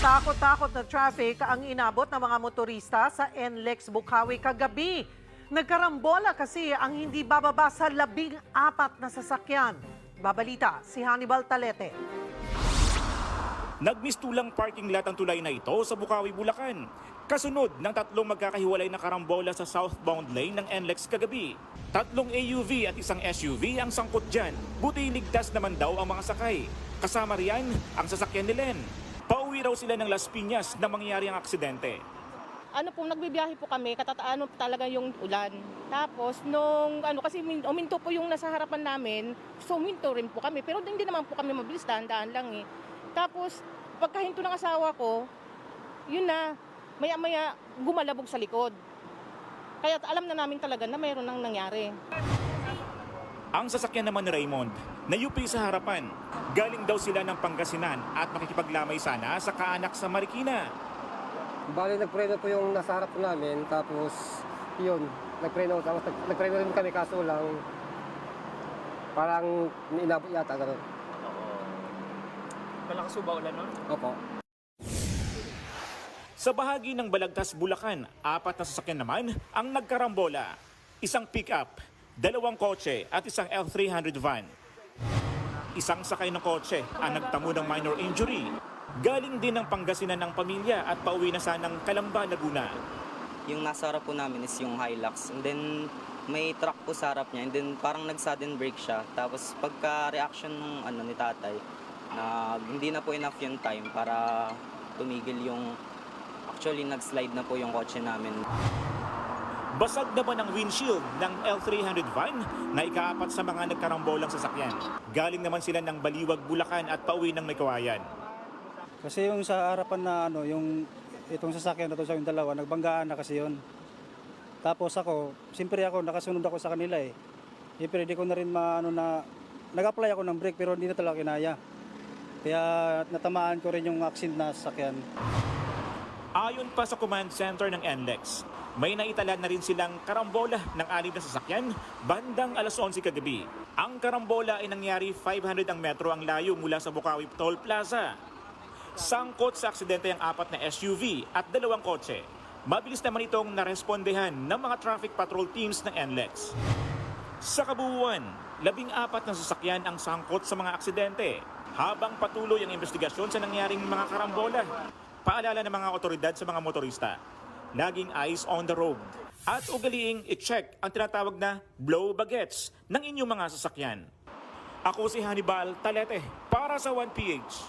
Katakot-takot na traffic ang inabot ng mga motorista sa NLEX Bukawi kagabi. Nagkarambola kasi ang hindi bababa sa labing apat na sasakyan. Babalita si Hannibal Talete. Nagmistulang parking lot ang tulay na ito sa Bukawi, Bulacan. Kasunod ng tatlong magkakahiwalay na karambola sa southbound lane ng NLEX kagabi. Tatlong AUV at isang SUV ang sangkot dyan. Buti ligtas naman daw ang mga sakay. Kasama riyan ang sasakyan ni Len. Pauwi raw sila ng Las Piñas na mangyari ang aksidente. ano po, nagbibiyahe po kami, katataano talaga yung ulan. Tapos, nung, ano, kasi min- uminto po yung nasa harapan namin, so uminto rin po kami. Pero hindi naman po kami mabilis, dahan-dahan lang eh. Tapos, pagkahinto ng asawa ko, yun na, maya-maya gumalabog sa likod. Kaya alam na namin talaga na mayroon nang nangyari. Ang sasakyan naman ni Raymond, nayupi sa harapan. Galing daw sila ng Pangasinan at makikipaglamay sana sa kaanak sa Marikina. Bali, nagpreno po yung nasa harap namin, tapos yun, nagpreno, tapos nag, nagpreno rin kami, kaso lang, parang inabot yata, gano'n. Malakas ba ulan nun? Opo. Sa bahagi ng Balagtas, Bulacan, apat na sasakyan naman ang nagkarambola. Isang pick-up, dalawang kotse at isang L300 van. Isang sakay ng kotse ang nagtamo ng minor injury. Galing din ng Pangasinan ng pamilya at pauwi na sanang Kalamba, Laguna. Yung nasa harap po namin is yung Hilux. And then may truck po sa harap niya and then parang nag-sudden brake siya. Tapos pagka-reaction ng ano ni tatay, na hindi na po enough yung time para tumigil yung actually nag-slide na po yung kotse namin. Basag naman ang windshield ng L300 van na ikaapat sa mga nagkarambolang sasakyan. Galing naman sila ng Baliwag, Bulacan at pauwi ng Maykawayan. Kasi yung sa harapan na ano, yung itong sasakyan na to sa yung dalawa, nagbanggaan na kasi yun. Tapos ako, siyempre ako, nakasunod ako sa kanila eh. Siyempre hindi ko na rin maano na, nag-apply ako ng brake pero hindi na talaga kinaya. Kaya natamaan ko rin yung accident na sasakyan. Ayon pa sa command center ng NLEX, may naitala na rin silang karambola ng anim na sasakyan bandang alas 11 kagabi. Ang karambola ay nangyari 500 ang metro ang layo mula sa Bukawi Toll Plaza. Sangkot sa aksidente ang apat na SUV at dalawang kotse. Mabilis naman itong narespondehan ng mga traffic patrol teams ng NLEX. Sa kabuuan, labing apat na sasakyan ang sangkot sa mga aksidente habang patuloy ang investigasyon sa nangyaring mga karambola. Paalala ng mga otoridad sa mga motorista, laging eyes on the road at ugaliing i-check ang tinatawag na blow bagets ng inyong mga sasakyan. Ako si Hannibal Talete para sa 1PH.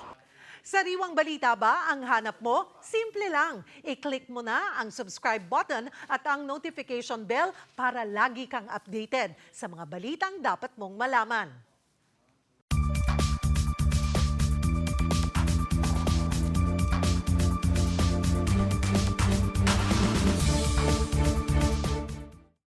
Sariwang balita ba ang hanap mo? Simple lang. I-click mo na ang subscribe button at ang notification bell para lagi kang updated sa mga balitang dapat mong malaman.